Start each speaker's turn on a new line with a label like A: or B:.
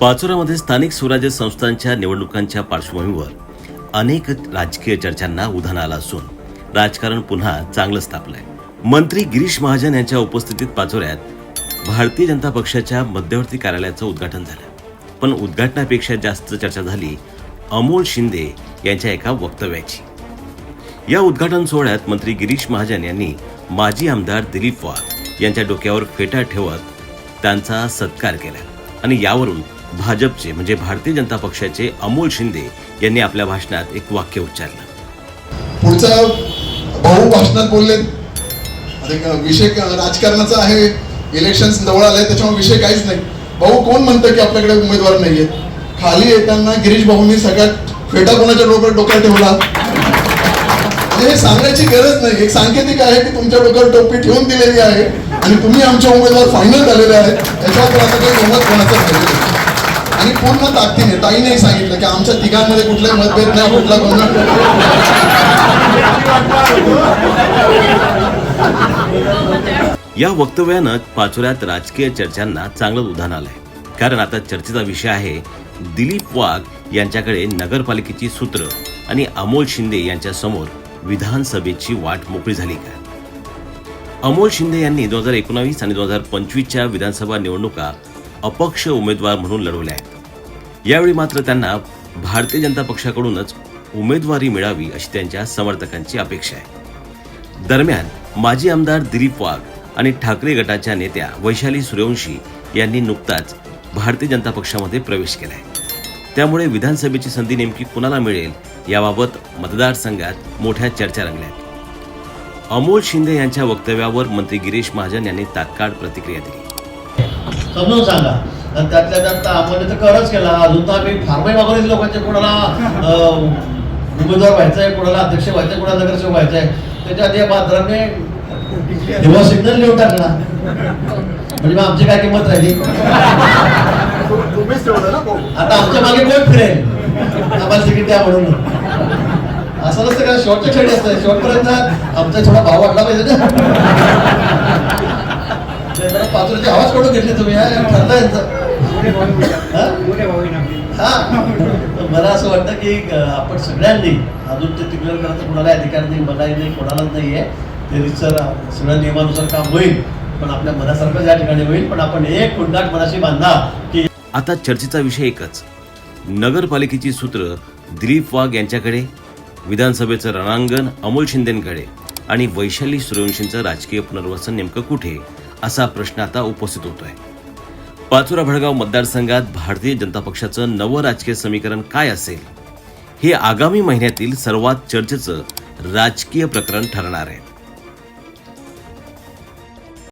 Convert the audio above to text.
A: पाचोरामध्ये स्थानिक स्वराज्य संस्थांच्या निवडणुकांच्या पार्श्वभूमीवर अनेक राजकीय चर्चांना उधाण आलं असून राजकारण पुन्हा चांगलं तापलंय मंत्री गिरीश महाजन यांच्या उपस्थितीत पाचोऱ्यात भारतीय जनता पक्षाच्या मध्यवर्ती कार्यालयाचं उद्घाटन झालं. पण उद्घाटनापेक्षा जास्त चर्चा झाली अमोल शिंदे यांच्या एका वक्तव्याची. या उद्घाटन सोहळ्यात मंत्री गिरीश महाजन यांनी माजी आमदार दिलीप वाघ यांच्या डोक्यावर फेटा ठेवत त्यांचा सत्कार केला आणि यावरून भाजपचे म्हणजे भारतीय जनता पक्षाचे अमोल शिंदे यांनी आपल्या भाषणात एक वाक्य उच्चारलं.
B: पुढचा भाऊ भाषणात बोलले विषय राजकारणाचा आहे इलेक्शन जवळ आले त्याच्यामुळे विषय काहीच नाही. भाऊ कोण म्हणतं की आपल्याकडे उमेदवार नाहीये खाली येताना गिरीश भाऊंनी सगळ्यात फेटा कोणाच्या डोक्यात डोक्यात ठेवला? म्हणजे हे सांगण्याची गरज नाही. एक सांकेतिक आहे की तुमच्या डोक्यावर टोपी ठेवून दिलेली आहे आणि तुम्ही आमचे उमेदवार फायनल झालेले आहेत. त्याच्यावर आता काही गमत कोणाचं नाही. आणि पूर्ण ताकदीने ताईने सांगितलं की आमच्या तिघांमध्ये कुठलाही मतभेद नाही कुठला गोंधळ
A: या वक्तव्यानं पाचोऱ्यात राजकीय चर्चांना चांगलं उधाण आलंय. कारण आता चर्चेचा विषय आहे दिलीप वाघ यांच्याकडे नगरपालिकेची सूत्र आणि अमोल शिंदे यांच्या समोर विधानसभेची वाट मोकळी झाली का? अमोल शिंदे यांनी दोन हजार एकोणावीस आणि दोन हजार पंचवीसच्या विधानसभा निवडणुका अपक्ष उमेदवार म्हणून लढवल्या आहेत. यावेळी मात्र त्यांना भारतीय जनता पक्षाकडूनच उमेदवारी मिळावी अशी त्यांच्या समर्थकांची अपेक्षा आहे. दरम्यान माजी आमदार दिलीप वाघ आणि ठाकरे गटाच्या नेत्या वैशाली सूर्यवंशी यांनी नुकताच भारतीय जनता पक्षामध्ये प्रवेश केला आहे त्यामुळे विधानसभेची संधी नेमकी कुणाला मिळेल याबाबत मतदारसंघात मोठ्या चर्चा रंगल्यात अमोल शिंदे यांच्या वक्तव्यावर मंत्री गिरीश महाजन यांनी तात्काळ प्रतिक्रिया दिली.
C: सांगा. आणि त्यातल्या त्यात आम्हाला तर करच केला. अजून तर आम्ही फार्मही मागवले लोकांचे कोणाला उमेदवार व्हायचंय कोणाला अध्यक्ष व्हायचंय कोणाला नगरसेवक व्हायचंय त्याच्या आधी या बांद्राने हिरवा सिग्नल लिहून टाकला. म्हणजे मग आमची काय किंमत राहिली? आता आमच्या मागे कोण फिरेल? आम्हाला तिकीट द्या म्हणून. असं नसतं का? शेवटच्या खेळी असतं. शेवटपर्यंत आमचा थोडा भाव वाढला पाहिजे ना. नाही आवाज काढून घेतले तुम्ही? हा ठरलं यांचं? हा? मला असं वाटतं की आपण सगळ्यांनी अजून ते तिकडे करायचं कुणाला अधिकार नाही मलाही नाही कोणालाच नाही आहे ते रितसर सगळ्या नियमानुसार काम होईल पण आपल्या मनासारखं या ठिकाणी होईल पण आपण एक कुंडाट मनाशी बांधा की
A: आता चर्चेचा विषय एकच. नगरपालिकेची सूत्र दिलीप वाघ यांच्याकडे विधानसभेचं रणांगण अमोल शिंदेंकडे आणि वैशाली सूर्यवंशींचं राजकीय पुनर्वसन नेमकं कुठे? असा प्रश्न आता उपस्थित होतोय. पाचोरा भडगाव मतदारसंघात भारतीय जनता पक्षाचं नवं राजकीय समीकरण काय असेल? हे आगामी महिन्यातील सर्वात चर्चेचं राजकीय प्रकरण ठरणार आहे.